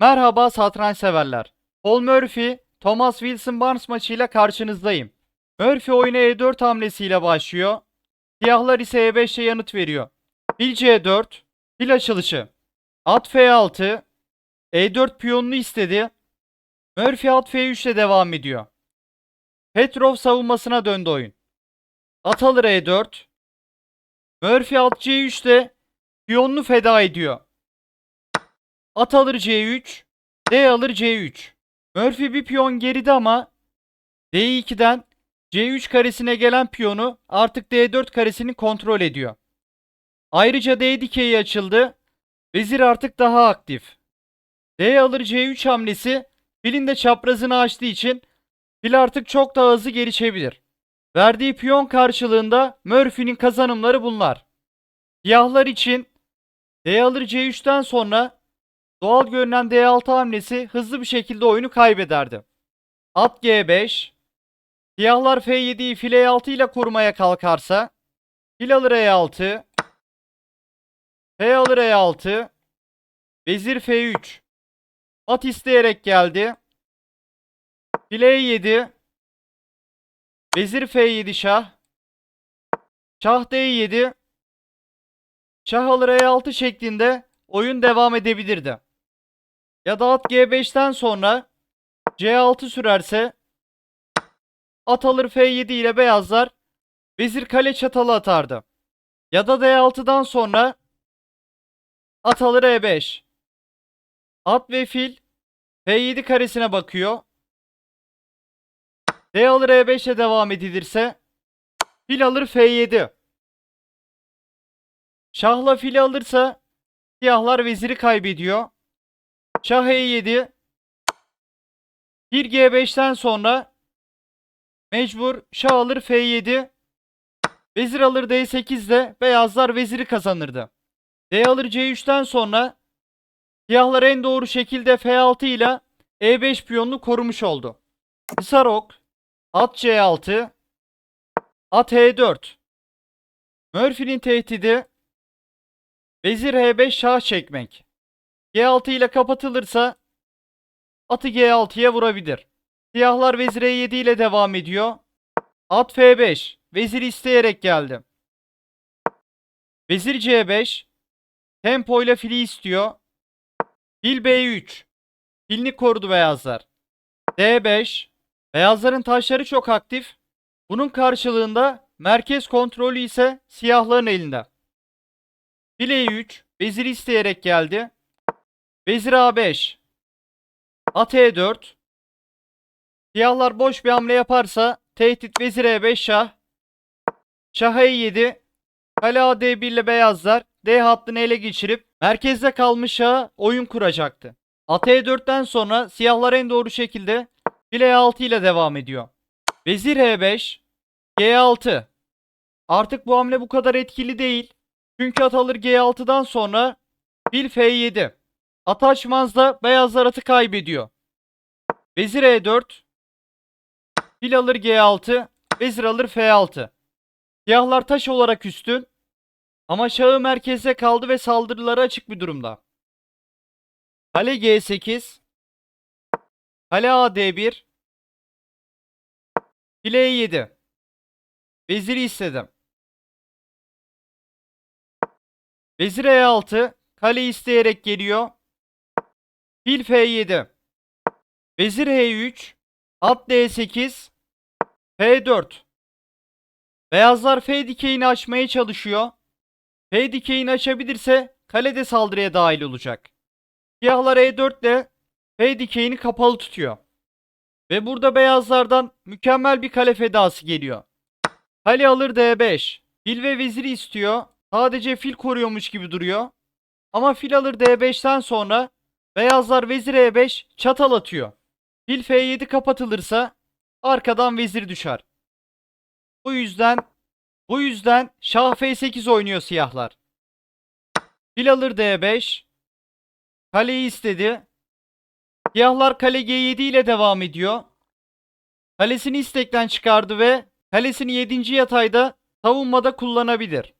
Merhaba satranç severler. Paul Murphy, Thomas Wilson Barnes maçıyla karşınızdayım. Murphy oyuna E4 hamlesiyle başlıyor. Siyahlar ise E5'e yanıt veriyor. Fil C4, fil açılışı. At F6, E4 piyonunu istedi. Murphy at F3 ile devam ediyor. Petrov savunmasına döndü oyun. At alır E4. Murphy at C3 ile piyonunu feda ediyor. At alır C3. D alır C3. Murphy bir piyon geride ama D2'den C3 karesine gelen piyonu artık D4 karesini kontrol ediyor. Ayrıca D dikeyi açıldı. Vezir artık daha aktif. D alır C3 hamlesi filin de çaprazını açtığı için fil artık çok daha hızlı gelişebilir. Verdiği piyon karşılığında Murphy'nin kazanımları bunlar. Siyahlar için D alır C3'ten sonra doğal görünen D6 hamlesi hızlı bir şekilde oyunu kaybederdi. At G5 Siyahlar F7'yi fil E6 ile korumaya kalkarsa fil alır E6 F alır E6 Vezir F3 At isteyerek geldi. Fil E7 Vezir F7 şah Şah D7 Şah alır E6 şeklinde oyun devam edebilirdi. Ya da at G5'ten sonra C6 sürerse at alır F7 ile beyazlar vezir kale çatalı atardı. Ya da D6'dan sonra at alır E5. At ve fil F7 karesine bakıyor. D alır E5'e devam edilirse fil alır F7. Şahla fili alırsa siyahlar veziri kaybediyor. Şah E7 1 G5'ten sonra mecbur şah alır F7 vezir alır D8 ile beyazlar veziri kazanırdı. D alır C3'ten sonra siyahlar en doğru şekilde F6 ile E5 piyonunu korumuş oldu. Kısa rok at C6 at E4 Murphy'nin tehdidi Vezir H5 şah çekmek. G6 ile kapatılırsa atı G6'ya vurabilir. Siyahlar vezir E7 ile devam ediyor. At F5. Vezir isteyerek geldi. Vezir C5. Tempo ile fili istiyor. Fil B3. Filini korudu beyazlar. D5. Beyazların taşları çok aktif. Bunun karşılığında merkez kontrolü ise siyahların elinde. Fil E3. Vezir isteyerek geldi. Vezir A5. At E4. Siyahlar boş bir hamle yaparsa tehdit vezir E5 şah. Şah E7. Kale A D1 ile beyazlar D hattını ele geçirip merkezde kalmış şaha oyun kuracaktı. At E4'ten sonra siyahlar en doğru şekilde fil E6 ile devam ediyor. Vezir E5. G6. Artık bu hamle bu kadar etkili değil. Çünkü at alır G6'dan sonra fil F7. At açmazda beyazlar atı kaybediyor. Vezir E4. Fil alır G6. Vezir alır F6. Siyahlar taş olarak üstün. Ama şahı merkezde kaldı ve saldırılara açık bir durumda. Kale G8. Kale AD1. Fil E7. Veziri istedim. Vezir E6. Kale isteyerek geliyor. Fil F7. Vezir H3. At D8. F4. Beyazlar F dikeyini açmaya çalışıyor. F dikeyini açabilirse kale de saldırıya dahil olacak. Siyahlar E4 ile F dikeyini kapalı tutuyor. Ve burada beyazlardan mükemmel bir kale fedası geliyor. Kale alır D5. Fil ve veziri istiyor. Sadece fil koruyormuş gibi duruyor. Ama fil alır D5'ten sonra beyazlar vezir E5 çatal atıyor. Fil F7 kapatılırsa arkadan vezir düşer. Bu yüzden bu yüzden şah F8 oynuyor siyahlar. Fil alır D5. Kaleyi istedi. Siyahlar kale G7 ile devam ediyor. Kalesini istekten çıkardı ve kalesini 7. yatayda savunmada kullanabilir.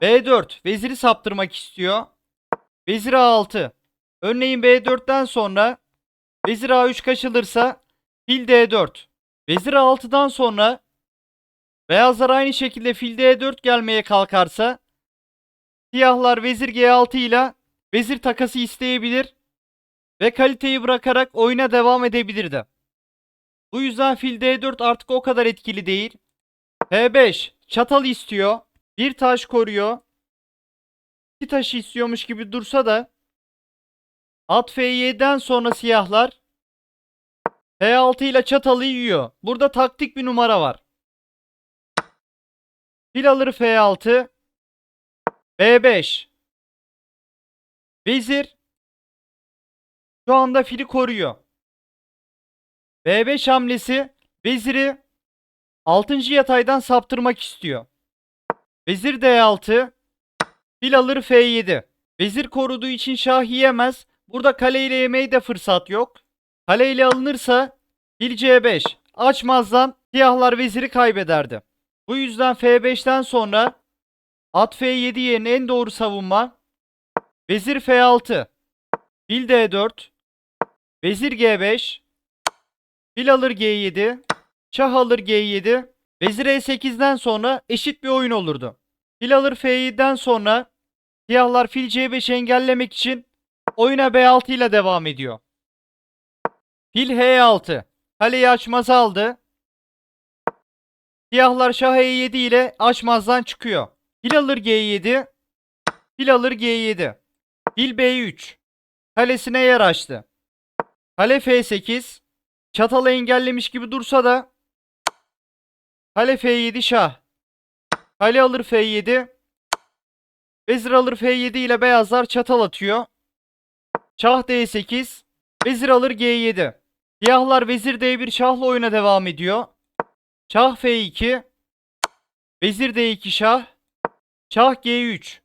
B4 veziri saptırmak istiyor. Vezir A6. Örneğin B4'ten sonra vezir A3 kaçılırsa fil D4. Vezir A6'dan sonra beyazlar aynı şekilde fil D4 gelmeye kalkarsa siyahlar vezir G6 ile vezir takası isteyebilir ve kaliteyi bırakarak oyuna devam edebilirdi. Bu yüzden fil D4 artık o kadar etkili değil. H5 çatal istiyor. Bir taş koruyor. İki taşı istiyormuş gibi dursa da at F7'den sonra siyahlar H6 ile çatalı yiyor. Burada taktik bir numara var. Fil alır F6 B5 Vezir şu anda fili koruyor. B5 hamlesi veziri 6. yataydan saptırmak istiyor. Vezir D6 fil alır F7. Vezir koruduğu için şah yiyemez. Burada kale ile yemeye de fırsat yok. Kale ile alınırsa fil C5 açmazdan siyahlar veziri kaybederdi. Bu yüzden F5'ten sonra at F7 yerine en doğru savunma. Vezir F6 fil D4 vezir G5 fil alır G7 şah alır G7 vezir E8'den sonra eşit bir oyun olurdu. Fil alır F7'den sonra siyahlar fil C5 engellemek için oyuna B6 ile devam ediyor. Fil H6 kaleyi açmaz aldı. Siyahlar şah E7 ile açmazdan çıkıyor. Fil alır G7 fil alır G7 fil B3 kalesine yer açtı. Kale F8 çatalı engellemiş gibi dursa da kale F7 şah kale alır F7 vezir alır F7 ile beyazlar çatal atıyor. Şah D8 vezir alır G7 siyahlar vezir D1 şahla oyuna devam ediyor. Şah F2 vezir D2 şah şah G3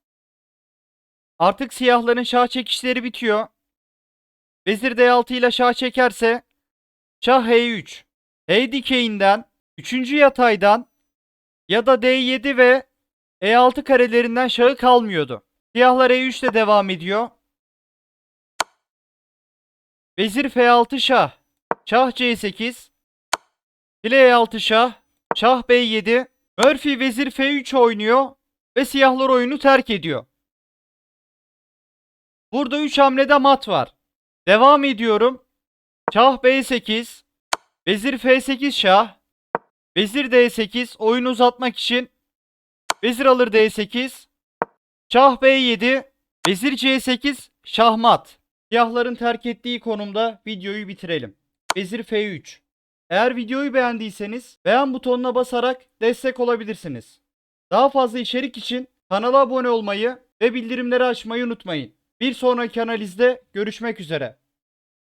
Artık siyahların şah çekişleri bitiyor. Vezir D6 ile şah çekerse şah H3. H dikeyinden 3. yataydan ya da D7 ve E6 karelerinden şahı kalmıyordu. Siyahlar E3 ile devam ediyor. Vezir F6 şah. Şah C8. File E6 şah. Şah B7. Murphy vezir F3 oynuyor ve siyahlar oyunu terk ediyor. Burada 3 hamlede mat var. Devam ediyorum. Şah B8. Vezir F8 şah. Vezir D8 oyunu uzatmak için. Vezir alır D8. Şah B7. Vezir C8 şahmat. Siyahların terk ettiği konumda videoyu bitirelim. Vezir F3. Eğer videoyu beğendiyseniz beğen butonuna basarak destek olabilirsiniz. Daha fazla içerik için kanala abone olmayı ve bildirimleri açmayı unutmayın. Bir sonraki analizde görüşmek üzere.